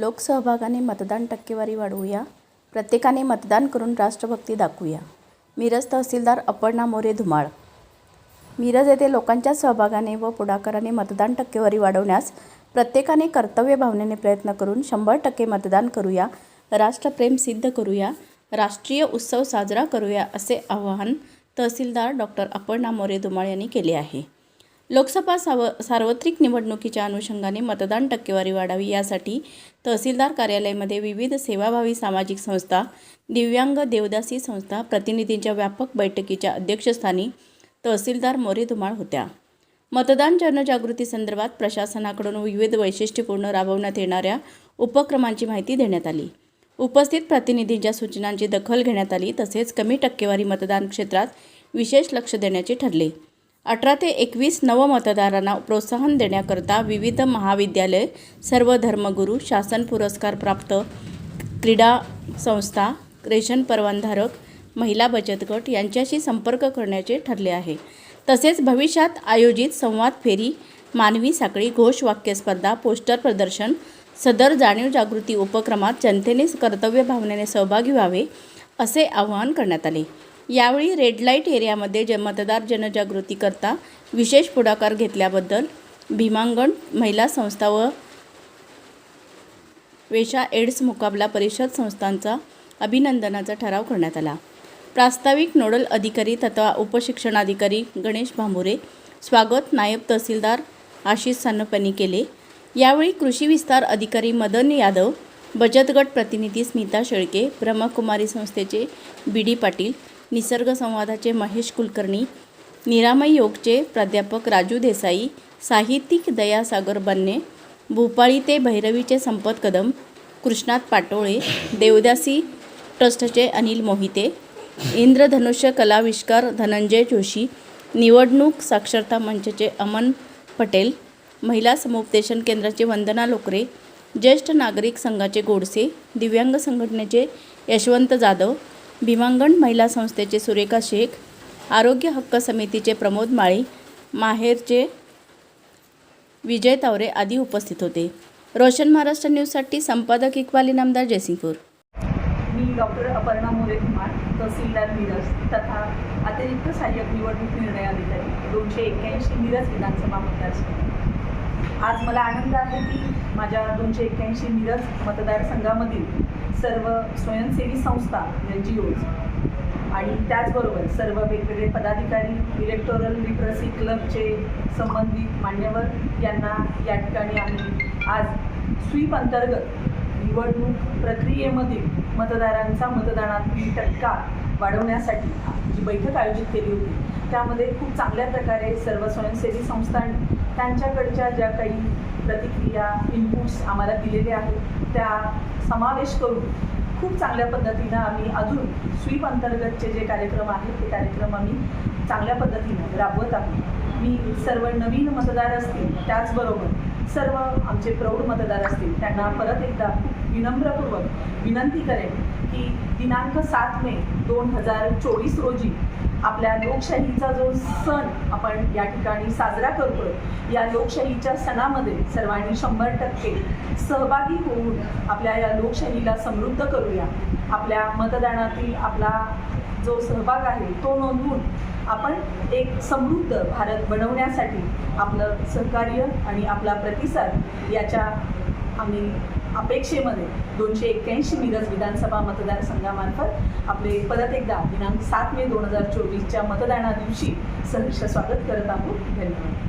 लोकसहभागाने मतदान टक्केवारी वाढवूया. प्रत्येकाने मतदान करून राष्ट्रभक्ती दाखवूया. मिरज तहसीलदार अपर्णा मोरे धुमाळ. मिरज येथे लोकांच्या सहभागाने व पुढाकाराने मतदान टक्केवारी वाढवण्यास प्रत्येकाने कर्तव्य भावनेने प्रयत्न करून शंभर टक्के मतदान करूया राष्ट्रप्रेम सिद्ध करूया राष्ट्रीय उत्सव साजरा करूया असे आवाहन तहसीलदार डॉक्टर अपर्णा मोरे धुमाळ यांनी केले आहे. लोकसभा साव सार्वत्रिक निवडणुकीच्या अनुषंगाने मतदान टक्केवारी वाढावी यासाठी तहसीलदार कार्यालयामध्ये विविध सेवाभावी सामाजिक संस्था दिव्यांग देवदासी संस्था प्रतिनिधींच्या व्यापक बैठकीच्या अध्यक्षस्थानी तहसीलदार मोरे धुमाळ होत्या. मतदान जनजागृती संदर्भात प्रशासनाकडून विविध वैशिष्ट्यपूर्ण राबवण्यात येणाऱ्या उपक्रमांची माहिती देण्यात आली. उपस्थित प्रतिनिधींच्या सूचनांची दखल घेण्यात आली तसेच कमी टक्केवारी मतदान क्षेत्रात विशेष लक्ष देण्याचे ठरले. अठरा ते एकवीस नवमतदारांना प्रोत्साहन देण्याकरता विविध महाविद्यालय सर्व धर्मगुरू शासन पुरस्कार प्राप्त क्रीडा संस्था रेशन परवानधारक महिला बचत गट यांच्याशी संपर्क करण्याचे ठरले आहे. तसेच भविष्यात आयोजित संवाद फेरी मानवी साखळी घोष वाक्य स्पर्धा पोस्टर प्रदर्शन सदर जाणीव जागृती उपक्रमात जनतेने कर्तव्य भावनेने सहभागी व्हावे असे आवाहन करण्यात आले. यावेळी रेड लाइट एरियामध्ये ज मतदार जनजागृतीकरता विशेष पुढाकार घेतल्याबद्दल भीमांगण महिला संस्था व वेशा एड्स मुकाबला परिषद संस्थांचा अभिनंदनाचा ठराव करण्यात आला. प्रास्ताविक नोडल अधिकारी तथा उपशिक्षणाधिकारी गणेश भांबुरे स्वागत नायब तहसीलदार आशिष सानपनी केले. यावेळी कृषी विस्तार अधिकारी मदन यादव बचत गट प्रतिनिधी स्मिता शेळके ब्रह्मकुमारी संस्थेचे बी डी पाटील निसर्ग संवादाचे महेश कुलकर्णी निरामय योगचे प्राध्यापक राजू देसाई साहित्यिक दयासागर बन्ने भूपाळी ते भैरवीचे संपत कदम कृष्णात पाटोळे देवदासी ट्रस्टचे अनिल मोहिते इंद्रधनुष्य कलाविष्कार धनंजय जोशी निवडणूक साक्षरता मंचचे अमन पटेल महिला समुपदेशन केंद्राचे वंदना लोकरे ज्येष्ठ नागरिक संघाचे गोडसे दिव्यांग संघटनेचे यशवंत जाधव भीमांगण महिला संस्थेचे सुरेखा शेख आरोग्य हक्क समितीचे प्रमोद माळी माहेरचे विजय तावरे आदी उपस्थित होते. रोशन महाराष्ट्र न्यूजसाठी संपादक इक्बाली नामदार जयसिंगपूर. मी डॉक्टर अपर्णा मोरे कुमार तहसीलदार मिरज तथा अतिरिक्त सहाय्यक निवडणूक निर्णय अधिकारी दोनशे एक्क्याऐंशी मिरज विधानसभा मतदारसंघ. आज मला आनंद आहे की माझ्या दोनशे एक्क्याऐंशी मिरज मतदारसंघामधील सर्व स्वयंसेवी संस्था एन जी ओज. आणि त्याचबरोबर सर्व वेगवेगळे पदाधिकारी इलेक्टोरल लिटरसी क्लबचे संबंधित मान्यवर यांना या ठिकाणी आम्ही आज स्वीप अंतर्गत निवडणूक प्रक्रियेमधील मतदारांचा मतदानातील टक्का वाढवण्यासाठी जी बैठक आयोजित केली होती त्यामध्ये खूप चांगल्या प्रकारे सर्व स्वयंसेवी संस्थांनी त्यांच्याकडच्या ज्या काही प्रतिक्रिया इनपुट्स आम्हाला दिलेले आहेत. त्या समावेश करून खूप चांगल्या पद्धतीनं आम्ही अजून स्वीप अंतर्गतचे जे कार्यक्रम आहेत ते कार्यक्रम आम्ही चांगल्या पद्धतीनं राबवत आहोत. मी सर्व नवीन मतदार असतील त्याचबरोबर सर्व आमचे प्रौढ मतदार असतील त्यांना परत एकदा खूप विनम्रपूर्वक विनंती करेन की दिनांक सात मे दोन हजार चोवीस रोजी आपल्या लोकशाहीचा जो सण आपण या ठिकाणी साजरा करतोय या लोकशाहीच्या सणामध्ये सर्वांनी शंभर टक्के सहभागी होऊन आपल्या या लोकशाहीला समृद्ध करूया. आपल्या मतदानातील आपला जो सहभाग आहे तो नोंदवून आपण एक समृद्ध भारत बनवण्यासाठी आपलं सहकार्य आणि आपला प्रतिसाद याच्या आम्ही अपेक्षेमध्ये दोनशे एक्क्याऐंशी मिरज विधानसभा मतदारसंघामार्फत आपले परत एकदा दिनांक सात मे दोन हजार चोवीसच्या मतदाना दिवशी सहर्ष स्वागत करत आहोत. धन्यवाद.